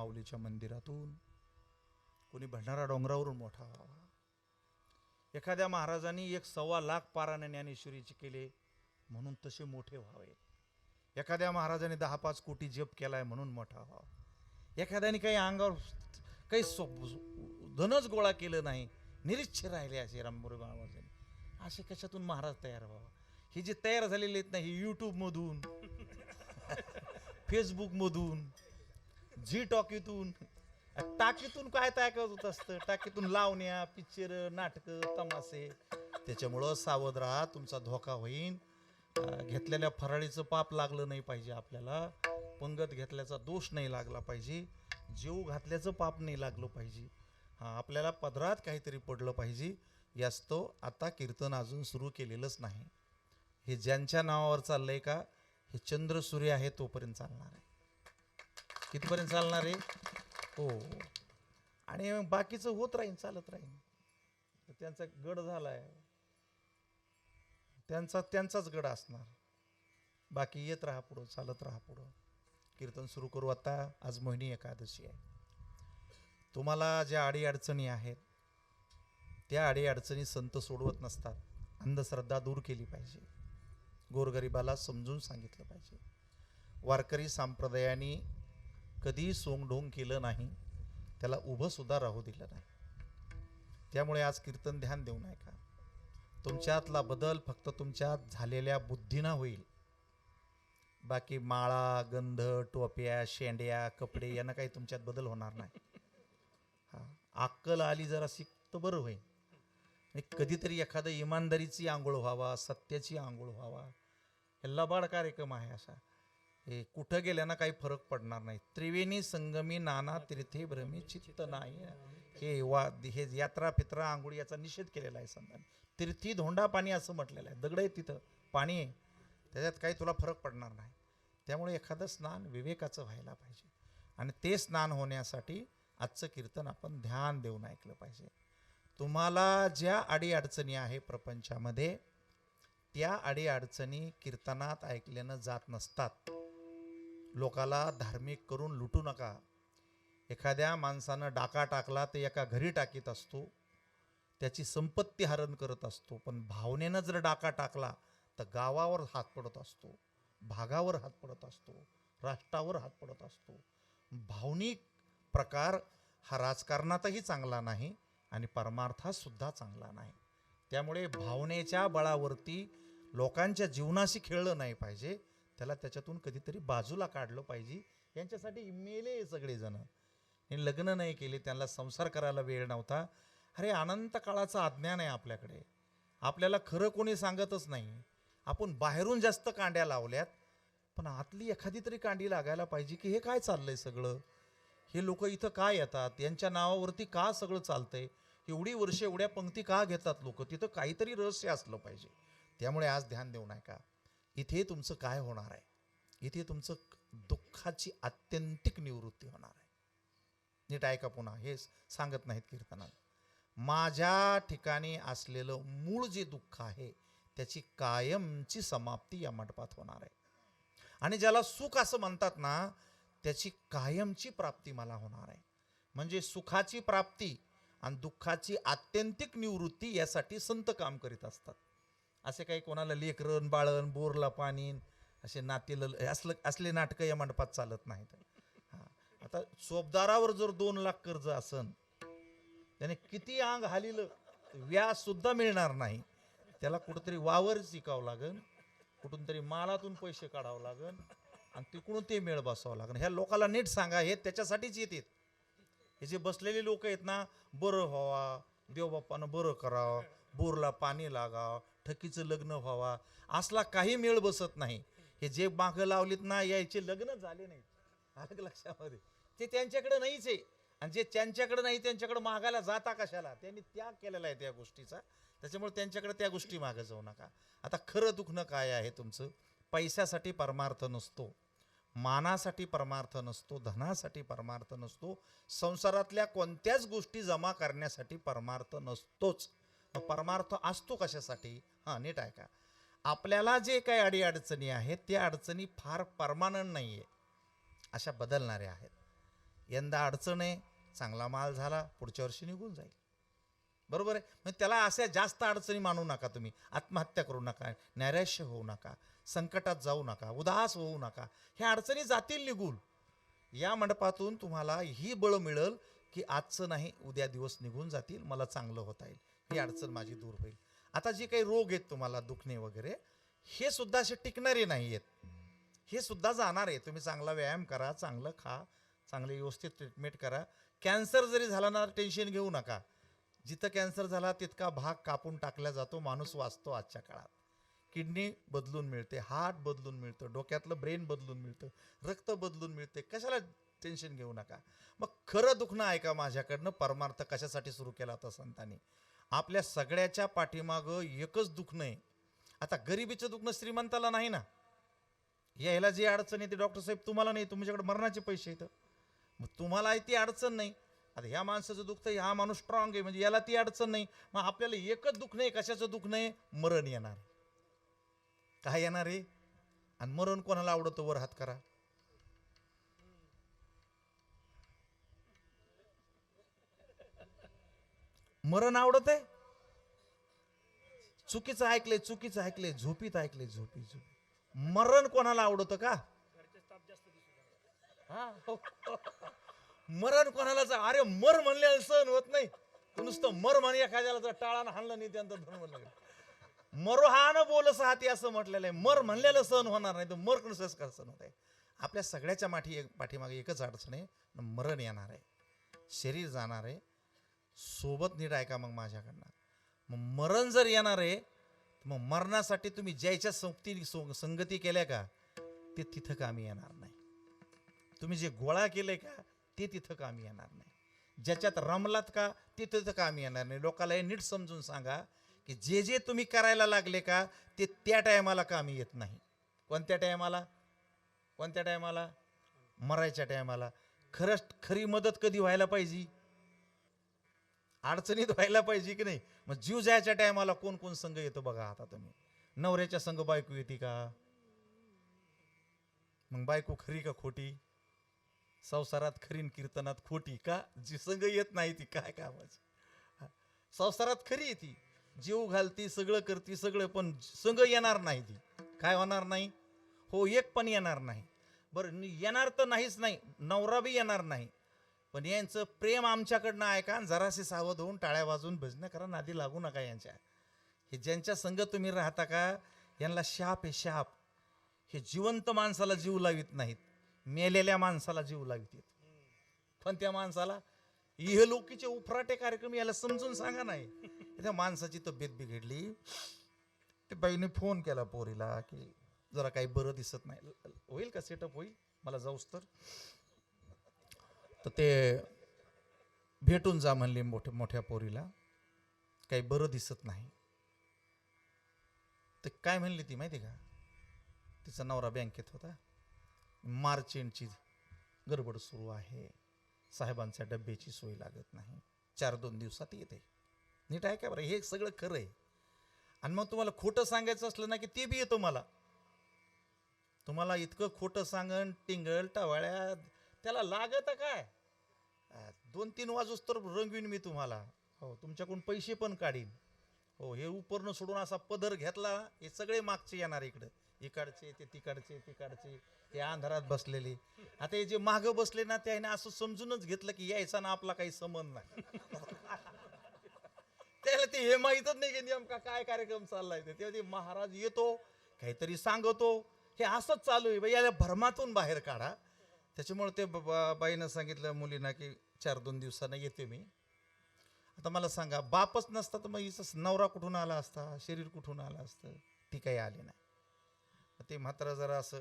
माऊलीच्या मंदिरातून. कोणी भंडारा डोंगरावरून मोठा व्हावा. एखाद्या महाराजांनी एक सव्वा लाख पाराने ज्ञानेश्वरीचे केले म्हणून तसे मोठे व्हावे. एखाद्या महाराजाने दहा पाच कोटी जप केलाय म्हणून मोठा व्हावा. एखाद्याने काही अंगावर काही सो- धनच गोळा केलं नाही निरीच्छ राहिले असे रामबुरे महाराजांनी. असे कशातून महाराज तयार व्हावा? हे जे तयार झालेले आहेत ना हे यूट्यूबमधून फेसबुकमधून झी टॉकीतून टाकीतून काय काय करत असतं? टाकीतून लावण्या पिक्चर नाटकं तमासे त्याच्यामुळं सावध राहा तुमचा धोका होईन. घेतलेल्या फराळीचं पाप लागलं नाही पाहिजे आपल्याला. पंगत घेतल्याचा दोष नाही लागला पाहिजे. जीव घातल्याचं पाप नाही लागलं पाहिजे. हां आपल्याला पदरात काहीतरी पडलं पाहिजे. यास्तव आता कीर्तन अजून सुरू केलेलंच नाही. हे ज्यांच्या नावावर चाललंय का? हे चंद्र सूर्य आहे तोपर्यंत चालणार आहे. कितपर्यंत चालणार आहे? हो. आणि मग बाकीचं होत राहीन चालत राहीन. तर त्यांचा गड झालाय. त्यांचा त्यांचाच गड असणार. बाकी येत राहा पुढं चालत राहा पुढं. कीर्तन सुरू करू आता. आज मोहिनी एकादशी आहे. तुम्हाला ज्या अडीअडचणी आहेत त्या अडीअडचणी संत सोडवत नसतात. अंधश्रद्धा दूर केली पाहिजे. गोरगरिबाला समजून सांगितलं पाहिजे. वारकरी संप्रदायाने कधी सोंगढोंग केलं नाही त्याला उभं सुद्धा राहू दिलं नाही. त्यामुळे आज कीर्तन ध्यान देऊ नये का? तुमच्यातला बदल फक्त तुमच्यात झालेल्या बुद्धीनं होईल. बाकी माळा गंध टोप्या शेंड्या कपडे यांना काही तुमच्यात बदल होणार नाही. हा अक्कल आली जरा तर बरं होईल. आणि कधीतरी एखादं इमानदारीची आंघोळ व्हावा सत्याची आंघोळ व्हावा हे लबाड कार्यक्रम आहे असा. कुठं गेल्यानं काही फरक पडणार नाही. त्रिवेणी संगमी नाना तीर्थे भ्रमी चित्त नाही. हे वा हे यात्रा फित्रा आंघोळी याचा निषेध केलेला आहे संतांनी. तीर्थी धोंडा पाणी असं म्हटलेलं आहे. दगड आहे तिथं. पाणी आहे. त्याच्यात काही तुला फरक पडणार नाही. त्यामुळे एखादं स्नान विवेकाचं व्हायला पाहिजे. आणि ते स्नान होण्यासाठी आजचं कीर्तन आपण ध्यान देऊन ऐकलं पाहिजे. तुम्हाला ज्या अडीअडचणी आहे प्रपंचामध्ये त्या अडीअडचणी कीर्तनात ऐकल्यानं जात नसतात. लोकाला धार्मिक करून लुटू नका. एखाद्या माणसानं डाका टाकला तर एका घरी टाकीत असतो. त्याची संपत्ती हरण करत असतो. पण भावनेनं जर डाका टाकला तर गावावर हात पडत असतो. भागावर हात पडत असतो. राष्ट्रावर हात पडत असतो. भावनिक प्रकार हा राजकारणातही चांगला नाही आणि परमार्थासुद्धा चांगला नाही. त्यामुळे भावनेच्या बळावरती लोकांच्या जीवनाशी खेळलं नाही पाहिजे. त्याला त्याच्यातून कधीतरी बाजूला काढलं पाहिजे. यांच्यासाठी मेले सगळेजणं. लग्न नाही केले त्यांना संसार करायला वेळ नव्हता. अरे अनंत काळाचं अज्ञान आहे आपल्याकडे. आपल्याला खरं कोणी सांगतच नाही. आपण बाहेरून जास्त कांड्या लावल्यात पण आतली एखादी तरी कांडी लागायला पाहिजे की हे काय चाललंय सगळं? हे लोक इथं का येतात? यांच्या नावावरती का सगळं चालतंय? एवढी वर्ष एवढ्या पंक्ती का घेतात लोक? तिथं काहीतरी रहस्य असलं पाहिजे. त्यामुळे आज ध्यान देऊ नका. इथे तुमचं काय होणार आहे? इथे तुमचं दुःखाची आत्यंतिक निवृत्ती होणार आहे. नीट ऐका पुन्हा हे सांगत नाहीत कीर्तनात. माझ्या ठिकाणी असलेलं मूळ जे दुःख आहे त्याची कायमची समाप्ती या मंडपात होणार आहे. आणि ज्याला सुख असं म्हणतात ना त्याची कायमची प्राप्ती मला होणार आहे. म्हणजे सुखाची प्राप्ती आणि दुःखाची आत्यंतिक निवृत्ती यासाठी संत काम करीत असतात. असे काही कोणाला लेकरण बाळण बोरला पाणी असे नातेल असलं असले नाटकं या मंडपात चालत नाहीत. आता सोबदारावर जर दोन लाख कर्ज असन त्याने किती अंग हालिलं व्याज सुद्धा मिळणार नाही. त्याला कुठंतरी वावर शिकावं लागन कुठून तरी मालातून पैसे काढावं लागन आणि तिकडून ते मेळ बसावं लागन. ह्या लोकाला नीट सांगा हे त्याच्यासाठीच येतात. हे जे बसलेले लोक आहेत ना बरं व्हावा देवबाप्पानं बरं करावं बोरला पाणी लागावं थकीचं लग्न व्हावा असला काही मेळ बसत नाही. हे जे मागं लावलीत ना यायचे लग्न झाले नाहीत. अलग लक्षामध्ये. ते त्यांच्याकडे नाहीच आहे. आणि जे त्यांच्याकडे नाही त्यांच्याकडे मागायला जाता कशाला? त्यांनी त्याग केलेला आहे त्या गोष्टीचा. त्याच्यामुळे त्यांच्याकडे त्या गोष्टी मागं जाऊ नका. आता खरं दुखणं काय आहे तुमचं? पैशासाठी परमार्थ नसतो. मानासाठी परमार्थ नसतो. धनासाठी परमार्थ नसतो. संसारातल्या कोणत्याच गोष्टी जमा करण्यासाठी परमार्थ नसतोच. परमार्थ असतो कशासाठी? हां नीट आहे का आपल्याला जे काही अडीअडचणी आहेत त्या अडचणी फार परमानंट नाही आहे अशा बदलणाऱ्या आहेत. यंदा अडचण आहे चांगला माल झाला पुढच्या वर्षी निघून जाईल. बरोबर आहे? म्हणजे त्याला अशा जास्त अडचणी मानू नका तुम्ही. आत्महत्या करू नका नैराश्य होऊ नका संकटात जाऊ नका उदास होऊ नका. ह्या अडचणी जातील निघून. या मंडपातून तुम्हाला ही बळ मिळेल की आजचं नाही उद्या दिवस निघून जातील मला चांगलं होता येईल. ही अडचण माझी दूर होईल. आता जे काही रोग आहेत तुम्हाला दुखणे वगैरे हे सुद्धा असे टिकणारे नाही आहेत हे सुद्धा जाणार आहे. तुम्ही चांगला व्यायाम करा चांगलं खा चांगले व्यवस्थित ट्रीटमेंट करा. कॅन्सर जरी झाला ना टेन्शन घेऊ नका. जिथं कॅन्सर झाला तितका भाग कापून टाकला जातो माणूस वाचतो आजच्या काळात. किडनी बदलून मिळते हार्ट बदलून मिळतं डोक्यातलं ब्रेन बदलून मिळतं रक्त बदलून मिळते. कशाला टेन्शन घेऊ नका? मग खरं दुखणं ऐका माझ्याकडनं परमार्थ कशासाठी सुरू केला होता संतांनी? आपल्या सगळ्याच्या पाठीमागं एकच दुखणं आहे आता गरिबीचं दुखणं श्रीमंताला नाही ना? यायला जी अडचण येते डॉक्टर साहेब तुम्हाला नाही तुमच्याकडे मरणाचे पैसे येतं मग तुम्हाला ती अडचण नाही. आता ह्या माणसाचं दुखतं हा माणूस स्ट्रॉंग आहे म्हणजे याला ती अडचण नाही. मग आपल्याला एकच दुखणं नाही कशाचं दुखणं नाही? मरण येणार काय येणार आहे? आणि मरण कोणाला आवडतं? वर हात करा. मरण आवडत? आहे चुकीचं ऐकले चुकीचं ऐकले झोपीत ऐकले झोपी झोपी मरण कोणाला आवडतं का? हा, मरण कोणाला अरे मर म्हणल्याला सहन होत नाही. नुसतं मर म्हण एखाद्याला जर टाळानं हाणलं नाही त्यानंतर धन म्हणलं मरो हा न बोलस हाती असं म्हटलेलं आहे. मर म्हणलेलं सहन होणार नाही तर मर कोण संस्कार सहन होत आहे. आपल्या सगळ्याच्या माठी एक पाठीमागे एकच अडचण आहे मरण येणार आहे. शरीर जाणार आहे सोबत नीट ऐका मग माझ्याकडनं. मग मरण जर येणार आहे मग मरणासाठी तुम्ही ज्याच्या संगती संगती केल्या का ते तिथं कामी येणार नाही. तुम्ही जे गोळा केले का ते तिथं कामी येणार नाही. ज्याच्यात रमलात का ते तिथं कामी येणार नाही. लोकाला हे नीट समजून सांगा की जे जे तुम्ही करायला लागले का ते त्या टायमाला कामी येत नाही. कोणत्या टायमाला? कोणत्या टायमाला? मरायच्या टायमाला. खरंच खरी मदत कधी व्हायला पाहिजे? अडचणीत व्हायला पाहिजे की नाही? मग जीव जायच्या टायमाला कोण कोण संघ येतो बघा आता तुम्ही. नवऱ्याच्या संघ बायको येते का? मग बायको खरी का खोटी? संसारात खरीन कीर्तनात खोटी का? जी संघ येत नाही ती काय कामाची? संसारात खरी आहे ती. जीव घालती सगळं करती सगळं पण संघ येणार नाही ती. काय होणार नाही? हो एक पण येणार नाही. बरं येणार तर नाहीच नाही. नवरा बी येणार नाही. पण यांचं प्रेम आमच्याकडनं ऐका जरासे सावध होऊन टाळ्या वाजवून भजनं करा नादी लागू नका यांच्या. हे ज्यांच्या संघ तुम्ही राहता का यांना शाप हे शाप. हे जिवंत माणसाला जीव लावित नाहीत. मेलेल्या माणसाला जीव लावित पण त्या माणसाला इहलोकीचे उफराटे कार्यक्रम याला समजून सांगा नाही. त्या माणसाची तब्येत बिघडली. ते बाईने फोन केला पोरीला की जरा काही बरं दिसत नाही. होईल का सेटअप होईल? मला जाऊस तर. तर ते भेटून जा म्हणले मोठ्या मोठ्या पोरीला. काही बरं दिसत नाही. तर काय म्हणली ती माहिती का? तिचा नवरा बँकेत होता. मार्च एंडची गडबड सुरू आहे. साहेबांच्या डब्याची सोय लागत नाही. चार दोन दिवसात येते. नीट आहे का बरं? हे सगळं खरं आहे. आणि मग तुम्हाला खोटं सांगायचं असलं ना की ते बी येतो मला. तुम्हाला इतकं खोटं सांगण टिंगल टवाळ्या त्याला लागत काय? दोन तीन वाजूस तर रंगवीन मी तुम्हाला. हो तुमच्याकडून पैसे पण काढीन. हो हे उपरणं सोडून असा पदर घेतला हे सगळे मागचे येणार इकडं. इकडचे ते तिकडचे तिकडचे. ते अंधारात बसलेले. आता हे जे मागं बसले ना त्याने असं समजूनच घेतलं की यायचा ना आपला काही संबंध नाही. त्याला ते हे माहीतच नाही की नेमका काय कार्यक्रम चाललाय ते. तेव्हा ते महाराज येतो काहीतरी सांगतो. हे असंच चालू आहे. बाई याला भरमातून बाहेर काढा. त्याच्यामुळे ते बा बाईनं सांगितलं मुलींना की चार दोन दिवसानं येते मी. आता मला सांगा बापच नसता तर मग हिचा नवरा कुठून आला असता? शरीर कुठून आलं असतं? ती काही आली नाही. ते मात्र जरा असं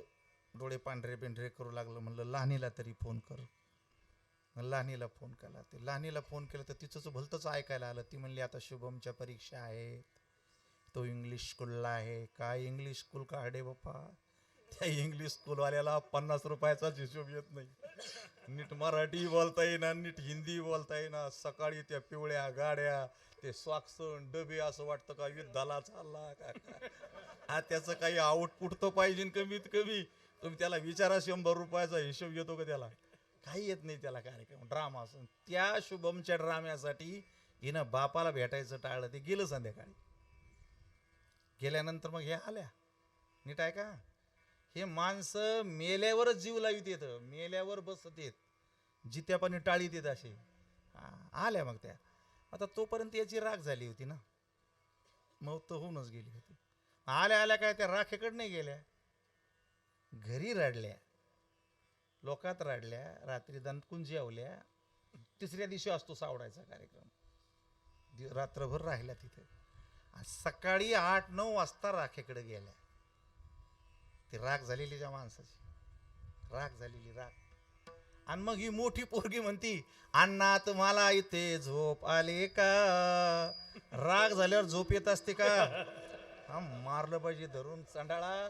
डोळे पांढरे पिंढरे करू लागलं. म्हणलं लहानीला तरी फोन कर. मग लहानीला फोन केला. ते लहानीला फोन केला तर तिचंच भलतंच ऐकायला आलं. ती म्हणली आता शुभमच्या परीक्षा आहेत. तो इंग्लिश स्कूलला आहे. काय इंग्लिश स्कूल काढे बाप्पा? त्या इंग्लिश स्कूलवाल्याला पन्नास रुपयाचाच हिशोब येत नाही. नीट मराठी बोलता येईना नीट हिंदी बोलता येईना सकाळी त्या पिवळ्या गाड्या ते स्वाक्सन डबे असं वाटतं का युद्धाला चालला का? हा त्याचं काही आउटपुट तर पाहिजे कमीत कमी. तुम्ही त्याला विचारा शंभर रुपयाचा हिशोब येतो का त्याला? काही येत नाही त्याला कार्यक्रम ड्रामा असून त्या शुभमच्या ड्राम्यासाठी हिनं बापाला भेटायचं टाळलं ते गेलं संध्याकाळी. गेल्यानंतर मग हे आल्या. नीट आहे का? हे माणसं मेल्यावरच जीव लावित येतं मेल्यावर बसत येत जित्यापाणी टाळीत येत असे. आल्या मग त्या. आता तोपर्यंत याची राग झाली होती ना. मग तर होऊनच गेली होती. आल्या आल्या काय त्या राखेकडे नाही गेल्या. घरी रडल्या. लोकात रडल्या. रात्री दणकून जेवल्या तिसऱ्या दिवशी असतो सावडायचा कार्यक्रम. रात्रभर राहिल्या तिथे. सकाळी आठ नऊ वाजता राखेकडे गेल्या. ती राग झालेली त्या माणसाची. राग झालेली राग. आणि मग ही मोठी पोरगी म्हणती अण्णा तुम्हाला इथे झोप आले का? राग झाल्यावर झोप येत असते का? हा मारलं पाहिजे धरून चांडाळा.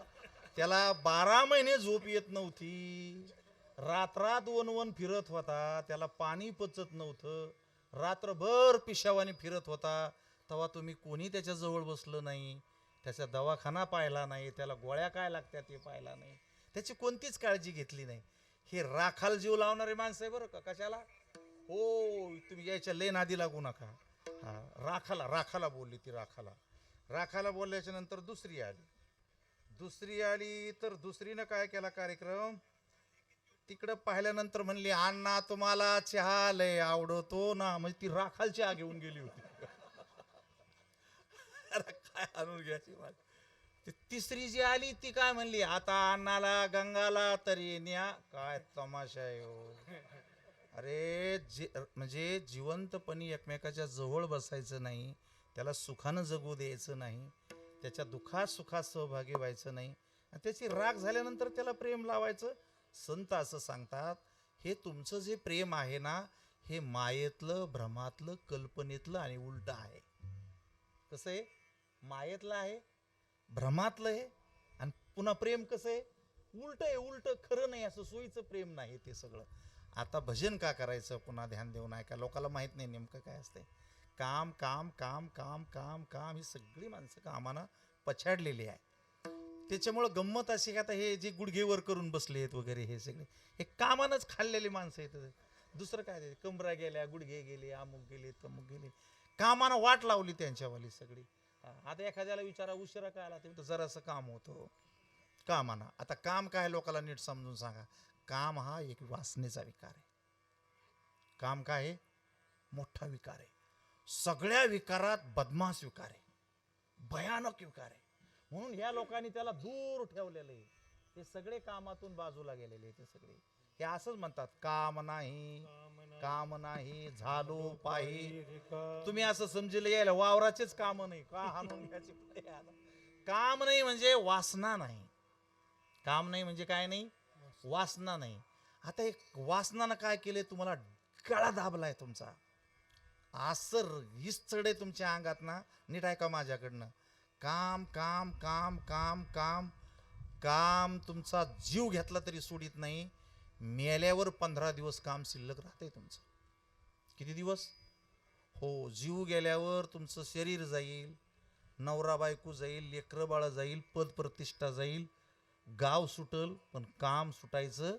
त्याला बारा महिने झोप येत नव्हती. रात्रात वन वन फिरत होता. त्याला पाणी पचत नव्हतं. रात्रभर पिशावाने फिरत होता. तेव्हा तुम्ही कोणी त्याच्याजवळ बसलं नाही? त्याचा दवाखाना पाहिला नाही त्याला गोळ्या काय लागत्या ते पाहिला नाही. त्याची कोणतीच काळजी घेतली नाही. हे राखाल जीव लावणारे माणसं आहे बरं का? कशाला? हो तुम्ही यायच्या लेन आधी लागू नका. हा राखाला राखाला बोलली ती राखाला. राखाला बोलल्याच्या नंतर दुसरी आली. दुसरी आली तर दुसरीनं काय केला कार्यक्रम? तिकडं पाहिल्यानंतर म्हणली अण्णा तुम्हाला चहा लय आवडतो ना. म्हणजे ती राखाल चहा घेऊन गेली होती. आणून घ्यायची ती तिसरी जी आली ती काय म्हणली? आता अण्णाला गंगाला तरी न्या. काय तमाशा आहे हो. अरे जे म्हणजे जिवंतपणी एकमेकाच्या जवळ बसायचं नाही त्याला सुखानं जगू द्यायचं नाही त्याच्या दुःखात सुखात सहभागी व्हायचं नाही आणि त्याची राग झाल्यानंतर त्याला प्रेम लावायचं. संत असं सांगतात हे तुमचं जे प्रेम आहे ना हे मायेतलं भ्रमातलं कल्पनेतलं आणि उलट आहे. कसं आहे? मायेतलं आहे भ्रमातलं आहे आणि पुन्हा प्रेम कसं आहे? उलट आहे उलट खरं नाही असं सोयीचं प्रेम नाही ते सगळं. आता भजन का करायचं? पुन्हा ध्यान देऊन ऐका. लोकाला माहीत नाही नेमकं काय असतंय. काम काम काम काम काम काम ही सगळी माणसं कामानं पछाडलेली आहे. त्याच्यामुळं गंमत अशी का आता हे जे गुडघेवर करून बसले आहेत वगैरे हे सगळे हे कामानंच खाल्लेली माणसं आहेत. दुसरं काय ते? कमरा गेल्या गुडघे गेले अमुक गेले तमुक गेले. कामानं वाट लावली त्यांच्यावाली सगळी. आता एखाद्याला विचारा उशिरा काय आला तर जरासं काम होतं. कामानं आता काम काय लोकाला नीट समजून सांगा. काम हा एक वासनेचा विकार आहे. काम काय आहे? मोठा विकार आहे. सगळ्या विकारात बदमाश विकार आहे. भयानक विकार आहे. म्हणून ह्या लोकांनी त्याला दूर ठेवलेलं आहे. ते सगळे कामातून बाजूला गेलेले आहे ते सगळे. हे असंच म्हणतात काम नाही काम नाही झालो पाही तुम्ही असं समजले यायला वावराचेच काम नाही. का हाणून काम नाही म्हणजे वासना नाही. काम नाही म्हणजे काय नाही? वासना नाही. आता एक वासनानं काय केले तुम्हाला? गळा दाबलाय तुमचा. आसर हीच चढे तुमच्या अंगात ना नीट ऐका माझ्याकडनं. काम काम काम काम काम काम तुमचा जीव घेतला तरी सोडित नाही. मेल्यावर पंधरा दिवस काम शिल्लक राहते तुमचं. किती दिवस? हो जीव गेल्यावर तुमचं शरीर जाईल नवरा बायको जाईल लेकरं बाळं जाईल पद प्रतिष्ठा जाईल गाव सुटल पण काम सुटायचं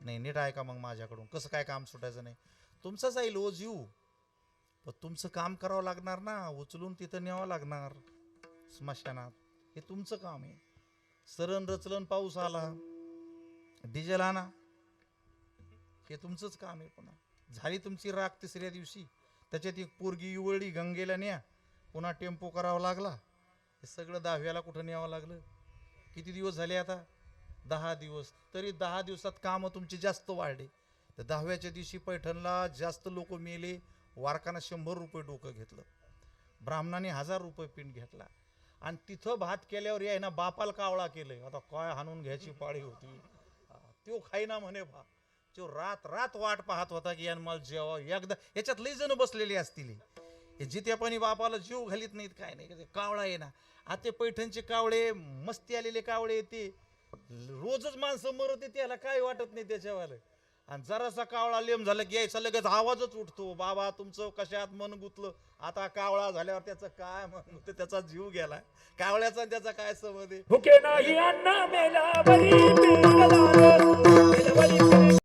नाही. नीट आहे का मग माझ्याकडून? कसं काय काम सुटायचं नाही? तुमचं जाईल ओ जीव. पण तुमचं काम करावं लागणार ना उचलून तिथं न्यावं लागणार. स्मशानात. हे तुमचं काम आहे. सरण रचलन पाऊस आला. डिझेल आणा. हे तुमचंच काम आहे पुन्हा. झाली तुमची राख तिसऱ्या दिवशी. त्याच्यात एक पोरगी युवळी गंगेला न्या. पुन्हा टेम्पो करावा लागला. हे सगळं दहाव्याला कुठं न्यावं लागलं? किती दिवस झाले आता? दहा दिवस. तरी दहा दिवसात कामं तुमचे जास्त वाढले. तर दहाव्याच्या दिवशी पैठणला जास्त लोक मेले. वारकानं शंभर रुपये डोकं घेतलं. ब्राह्मणाने हजार रुपये पिंड घेतला. आणि तिथं भात केल्यावर या ना बापाला कावळा केलं आता काय हाणून घ्यायची पाळी होती. त्यो खाईना म्हणे भा. तो रात रात वाट पाहत होता की यान मला जेव्हा एकदा याच्यात लई जण बसलेली असतील हे. पण बापाला जीव घालीत नाहीत काय नाही कावळा आहे ना. आता पैठणचे कावळे मस्ती आलेले कावळे ते रोजच माणसं मरत त्याला काय वाटत नाही त्याच्यावालं. आणि जरासा कावळा लेम झाला की यायचा लगेच आवाजच उठतो. बाबा तुमचं कशात मन गुतलं? आता कावळा झाल्यावर त्याचं काय मन गुतलं, त्याचा जीव गेला. कावळ्याचा त्याचा काय समज आहे?